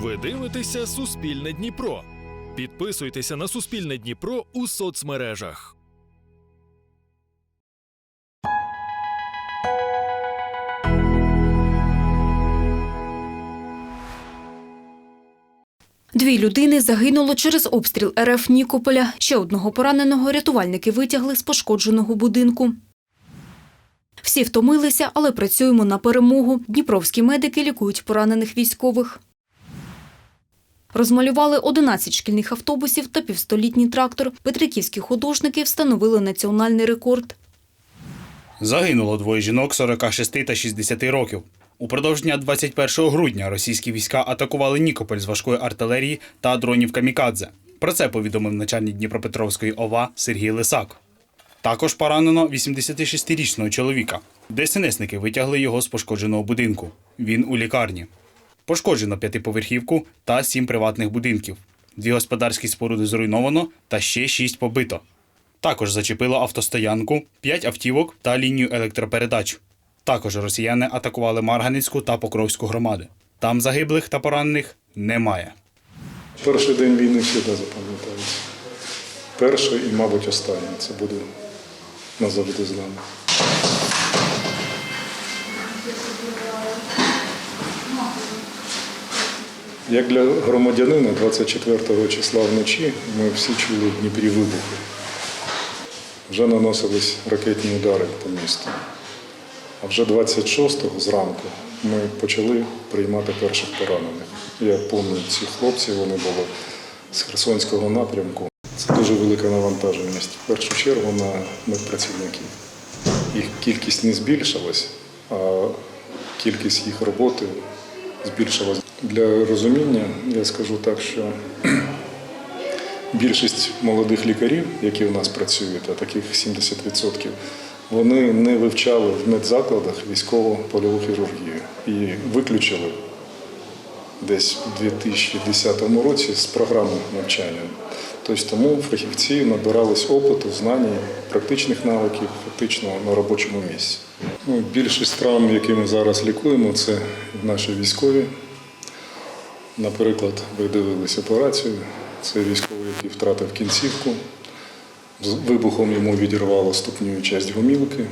Ви дивитеся Суспільне Дніпро. Підписуйтеся на Суспільне Дніпро у соцмережах. Дві людини загинуло через обстріл РФ Нікополя. Ще одного пораненого рятувальники витягли з пошкодженого будинку. Всі втомилися, але працюємо на перемогу. Дніпровські медики лікують поранених військових. Розмалювали 11 шкільних автобусів та півстолітній трактор. Петриківські художники встановили національний рекорд. Загинуло двоє жінок 46 та 60 років. Упродовж дня 21 грудня російські війська атакували Нікополь з важкої артилерії та дронів камікадзе. Про це повідомив начальник Дніпропетровської ОВА Сергій Лисак. Також поранено 86-річного чоловіка. ДСНСники витягли його з пошкодженого будинку. Він у лікарні. Пошкоджено п'ятиповерхівку та сім приватних будинків. Дві господарські споруди зруйновано та ще шість побито. Також зачепило автостоянку, п'ять автівок та лінію електропередач. Також росіяни атакували Марганецьку та Покровську громади. Там загиблих та поранених немає. Перший день війни завжди запам'ятається. Перший і, мабуть, останній. Це буде назавжди з нами. Як для громадянина 24 числа вночі ми всі чули в Дніпрі вибухи. Вже наносились ракетні удари по місту. А вже 26-го зранку ми почали приймати перших поранених. Я пам'ятаю цих хлопців, вони були з Херсонського напрямку. Це дуже велика навантаженість. В першу чергу на медпрацівників. Їх кількість не збільшилась, а кількість їх роботи збільшилась. Для розуміння я скажу так, що більшість молодих лікарів, які у нас працюють, а таких 70%, вони не вивчали в медзакладах військово польову хірургію і виключили десь у 2010 році з програми навчання. Тобто тому фахівці набирались опиту, знань, практичних навиків фактично на робочому місці. Ну, більшість травм, які ми зараз лікуємо, це наші військові. Наприклад, ви дивились операцію. Це військовий, який втратив кінцівку. З вибухом йому відірвало ступню часть гомілки.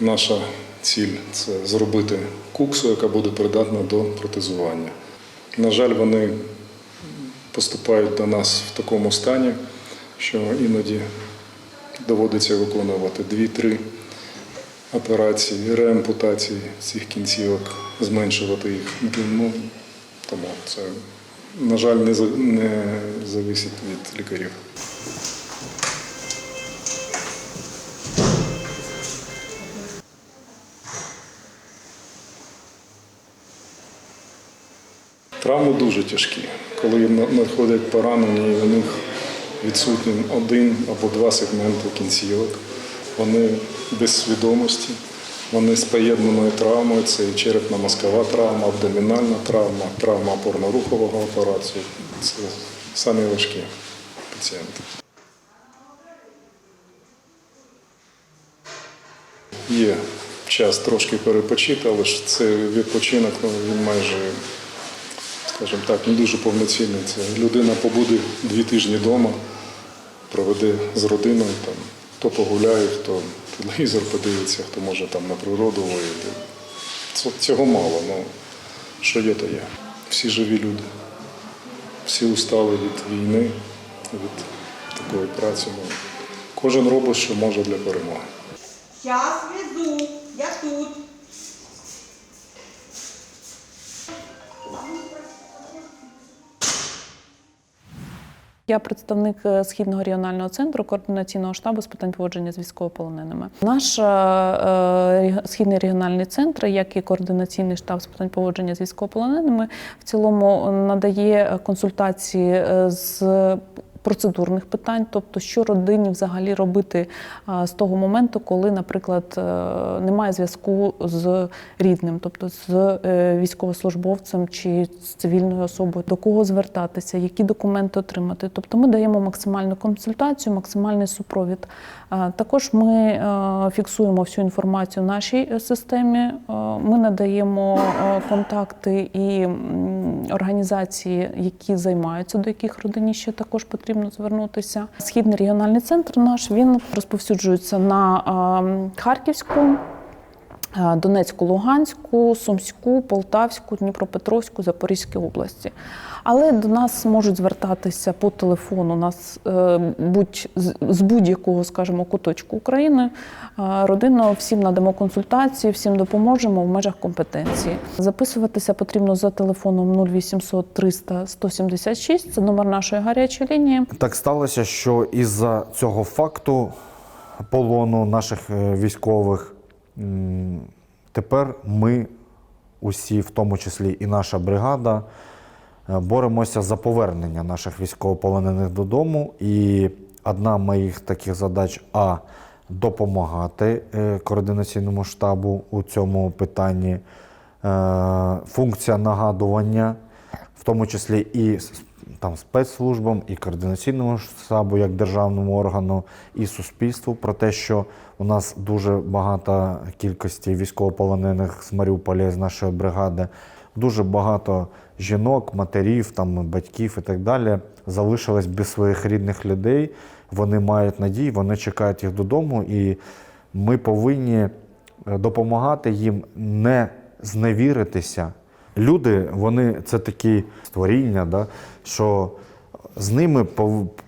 Наша ціль це зробити куксу, яка буде придатна до протезування. На жаль, вони поступають до нас в такому стані, що іноді доводиться виконувати 2-3 операції, реампутації цих кінцівок, зменшувати їх. Ну, тому це, на жаль, не, не зависить від лікарів. Травми дуже тяжкі. Коли на- надходять поранені, у них відсутні один або два сегменти кінцівок, вони без свідомості, вони з поєднаною травмою, це і черепно-мозкова травма, абдомінальна травма, травма опорно-рухового апарату. Це самі важкі пацієнти. Є час трошки перепочити, але ж це відпочинок, ну, він майже скажімо так, не дуже повноцінний. Це людина побуде дві тижні вдома, проведе з родиною, там, хто погуляє, хто телевізор подивиться, хто може там на природу вийти. Цього мало, ну що є, то є. Всі живі люди. Всі устали від війни, від такої праці. Ну, кожен робить, що може для перемоги. Час везу, я тут. Я представник е, східного регіонального центру координаційного штабу з питань поводження з військовополоненими. Наш е, е, східний регіональний центр, як і координаційний штаб з питань поводження з військовополоненими, в цілому надає консультації з. Процедурних питань, тобто що родині взагалі робити з того моменту, коли, наприклад, е, немає зв'язку з рідним, тобто з е, військовослужбовцем чи з цивільною особою, до кого звертатися, які документи отримати. Тобто ми даємо максимальну консультацію, максимальний супровід. Також ми е, фіксуємо всю інформацію в нашій е, системі. Е, Ми надаємо контакти і організації, які займаються, до яких родині ще також потрібно звернутися. Східний регіональний центр наш він розповсюджується на Харківську. Е, Донецьку, Луганську, Сумську, Полтавську, Дніпропетровську, Запорізьку області. Але до нас можуть звертатися по телефону. Нас е, будь з- будь-якого, скажімо, куточку України. Е, Родина всім надамо консультації, всім допоможемо в межах компетенції. Записуватися потрібно за телефоном 0800 300 176, Це номер нашої гарячої лінії. Так сталося, що із-за цього факту полону наших військових тепер ми усі, в тому числі і наша бригада, е, боремося за повернення наших військовополонених додому. І одна моїх таких задач а допомагати е, координаційному штабу у цьому питанні. Е, Функція нагадування, в тому числі і там спецслужбам, і координаційному штабу як державному органу, і суспільству про те, що у нас дуже багата кількості військовополонених з Маріуполя з нашої бригади, дуже багато жінок, матерів, там батьків і так далі залишились без своїх рідних людей. Вони мають надію, вони чекають їх додому, і ми повинні е, допомагати їм не зневіритися. Люди, вони це такі створіння, да, що з ними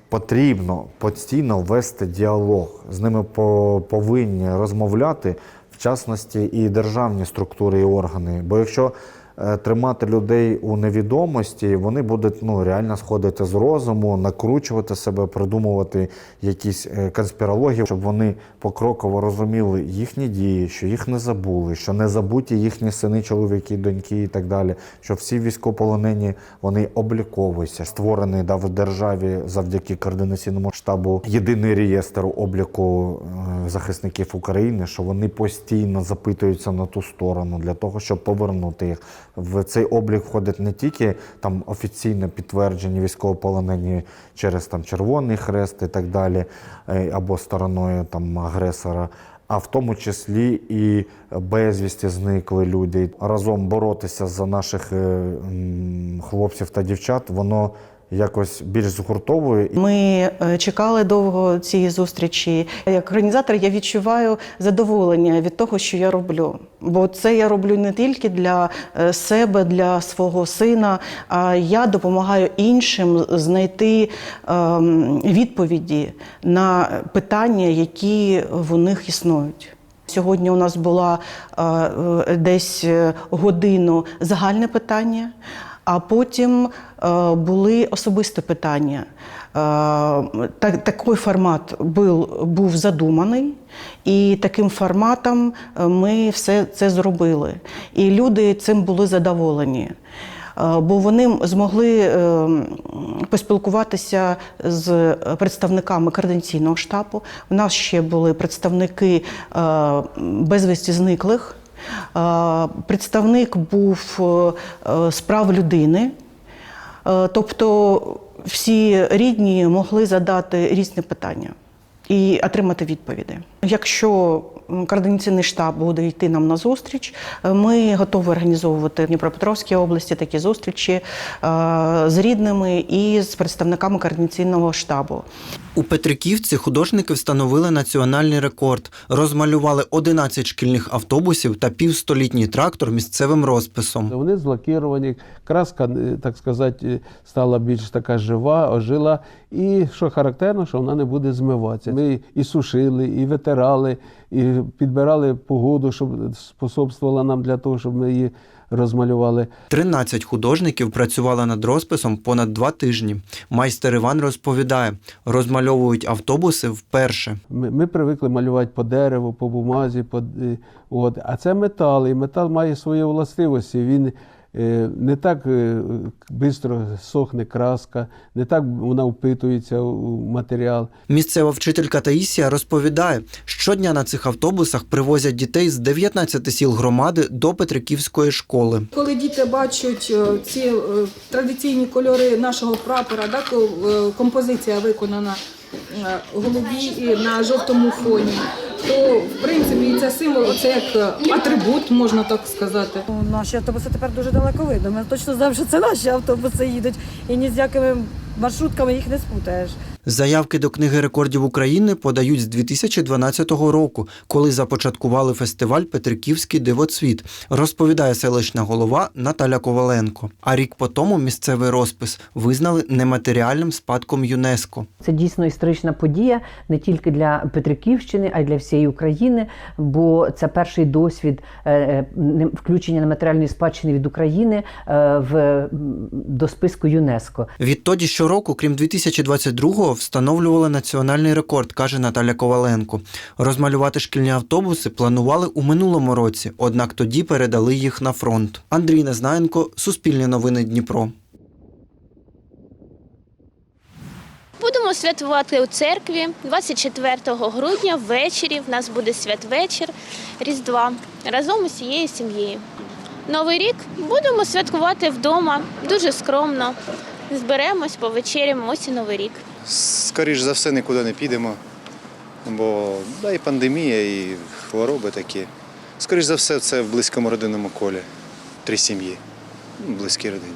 потрібно постійно вести діалог, з ними по- повинні розмовляти, в частності і державні структури і органи. Бо якщо тримати людей у невідомості, вони будуть ну, реально сходити з розуму, накручувати себе, придумувати якісь е, конспірології, щоб вони покроково розуміли їхні дії, що їх не забули, що не забуті їхні сини, чоловіки, доньки і так далі. Що всі військовополонені вони обліковуються, створений да, в державі завдяки координаційному штабу єдиний реєстр обліку е, захисників України, що вони постійно запитуються на ту сторону для того, щоб повернути їх. В цей облік входить не тільки там офіційно підтверджені військовополонені через там Червоний Хрест і так далі, е, або стороною там агресора. А в тому числі і безвісті зникли люди. Разом боротися за наших е, хлопців та дівчат, воно якось більш згуртовує. Ми е, чекали довго цієї зустрічі. Як організатор я відчуваю задоволення від того, що я роблю. Бо це я роблю не тільки для е, себе, для свого сина, а я допомагаю іншим знайти ем, відповіді на питання, які в них існують. Сьогодні у нас була е, десь годину загальне питання, а потім е, були особисті питання. Е, так, такий формат був, був задуманий, і таким форматом е, ми все це зробили. І люди цим були задоволені. Бо вони змогли поспілкуватися з представниками координаційного штабу. У нас ще були представники безвісті зниклих. Представник був е, з прав людини. Е, Тобто всі рідні могли задати різні питання і отримати відповіді. Якщо координаційний штаб буде йти нам на зустріч, е, ми готові організовувати в Дніпропетровській області такі зустрічі е, з рідними і з представниками координаційного штабу. У Петриківці художники встановили національний рекорд, розмалювали 11 шкільних автобусів та півстолітній трактор місцевим розписом. Вони злакіровані, краска, е, так сказати, стала більш така жива, ожила. І що характерно, що вона не буде змиватися. Ми і сушили, і витирали, і підбирали погоду, щоб способствувала нам для того, щоб ми її розмалювали. 13 художників працювали над розписом понад два тижні. Майстер Іван розповідає, розмальовують автобуси вперше. Ми, ми привикли малювати по дереву, по бумазі, по, е, от. а це метал, і метал має свої властивості. Він не так швидко сохне краска, не так вона впитується у матеріал. Місцева вчителька Таїсія розповідає, щодня на цих автобусах привозять дітей з 19 сіл громади до Петриківської школи. Коли діти бачать е, ці е, традиційні кольори нашого прапора, е, композиція виконана е, голубі і на жовтому фоні. То в принципі це символ, це як атрибут, можна так сказати. Наші автобуси тепер дуже далеко видно. Ми точно знаємо, що це наші автобуси їдуть, і ні з якими маршрутками їх не спутаєш. Заявки до книги рекордів України подають з 2012 року, коли започаткували фестиваль Петриківський дивоцвіт, розповідає селищна голова Наталя Коваленко. А рік по тому місцевий розпис визнали нематеріальним спадком ЮНЕСКО. Це дійсно історична подія не тільки для Петриківщини, а й для всієї України, бо це перший досвід е, е, включення нематеріальної спадщини від України е, в, до списку ЮНЕСКо. Відтоді щороку, крім 2022-го, встановлювали національний рекорд, каже Наталя Коваленко. Розмалювати шкільні автобуси планували у минулому році, однак тоді передали їх на фронт. Андрій Незнаєнко, Суспільне новини Дніпро. Будемо святкувати у церкві 24 грудня ввечері. В нас буде святвечір Різдва разом усією сім'єю. Новий рік будемо святкувати вдома дуже скромно. Зберемось, повечеряємо, ось і новий рік. Скоріш за все, нікуди не підемо, бо да, і пандемія, і хвороби такі. Скоріш за все, це в близькому родинному колі. Три сім'ї, ну, близькі родини.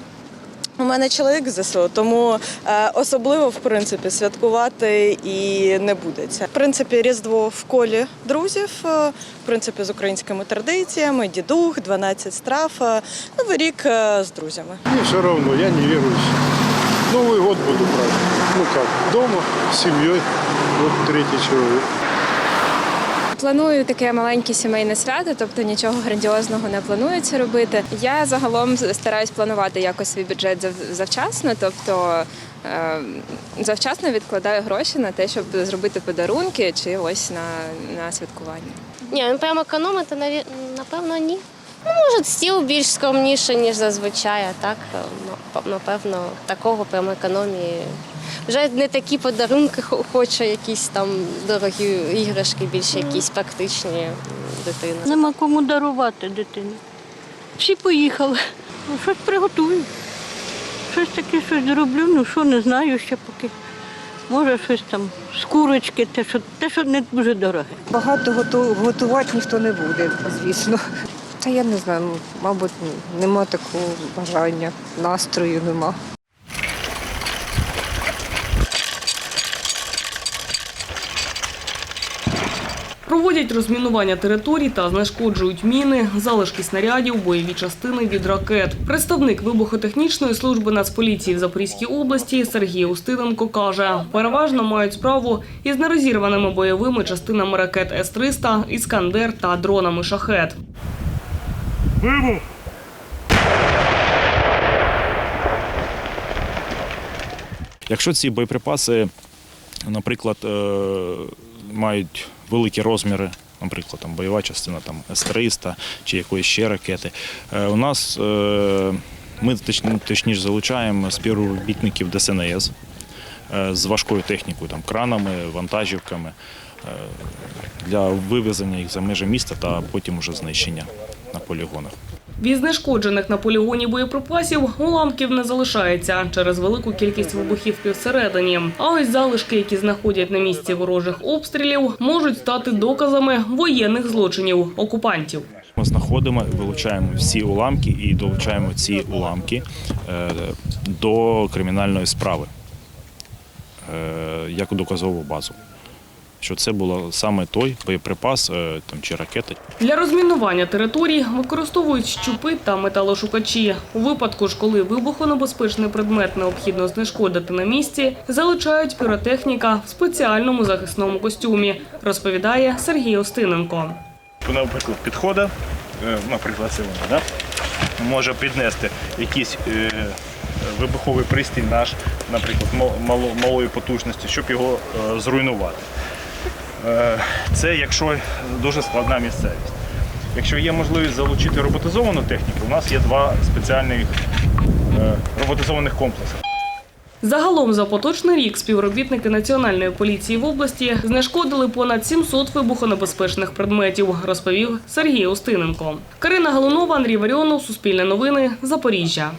У мене чоловік ЗСУ, тому е, особливо в принципі святкувати і не будеться. В принципі, різдво в колі друзів, е, в принципі, з українськими традиціями, дідух, 12 страв. е, Новий рік з друзями. Мне все равно, я не верующий. Новый год буду праздновать. Ну как, дома, с семьей, вот третий человек. Планую таке маленьке сімейне свято, тобто нічого грандіозного не планується робити. Я загалом стараюсь планувати якось свій бюджет зав- завчасно, тобто е, завчасно відкладаю гроші на те, щоб зробити подарунки чи ось на, на святкування. Ні, ми прямо економити, напевно, ні. Ну, може, стіл більш скромніше, ніж зазвичай, а так, е, напевно, такого прямо економії. Вже не такі подарунки хо- хоче, якісь там дорогі іграшки, більш якісь практичні дитина. Нема кому дарувати дитині. Всі поїхали. Ну, щось приготую. Щось таке щось зроблю, ну що не знаю ще поки. Може, щось там з курочки, те, що, те, що не дуже дороге. Багато готувати ніхто не буде, звісно. Та я не знаю, мабуть, нема такого бажання, настрою нема. Проводять розмінування територій та знешкоджують міни, залишки снарядів, бойові частини від ракет. Представник вибухотехнічної служби Нацполіції в Запорізькій області Сергій Устиленко каже, переважно мають справу із нерозірваними бойовими частинами ракет С-300, Іскандер та дронами шахет. Выбух! Якщо ці боєприпаси, наприклад, е, мають великі розміри, наприклад, там бойова частина там С-300 чи якоїсь ще ракети, е, у нас е, ми точніше залучаємо співробітників ДСНС з важкою технікою, там кранами, вантажівками для вивезення їх за межі міста та потім уже знищення на полігонах. Від знешкоджених на полігоні боєприпасів уламків не залишається через велику кількість вибухівки всередині. А ось залишки, які знаходять на місці ворожих обстрілів, можуть стати доказами воєнних злочинів окупантів. Ми знаходимо, вилучаємо всі уламки і долучаємо ці уламки е, до кримінальної справи е, як доказову базу. Що це було саме той боєприпас е, там, чи ракета, Для розмінування територій використовують щупи та металошукачі. У випадку ж, коли вибухонебезпечний предмет необхідно знешкодити на місці, залучають піротехніка в спеціальному захисному костюмі, розповідає Сергій Остиненко. наприклад, підходить, е, наприклад, це вона, да? може піднести якийсь е, вибуховий пристрій наш, наприклад, мал- малої потужності, щоб його е, зруйнувати. Е, Це якщо дуже складна місцевість. Якщо є можливість залучити роботизовану техніку, у нас є два спеціальних е, роботизованих комплекси. Загалом за поточний рік співробітники Національної поліції в області знешкодили понад 700 вибухонебезпечних предметів, розповів Сергій Устиненко. Карина Галунова, Андрій Варіонов, Суспільне новини, Запоріжжя.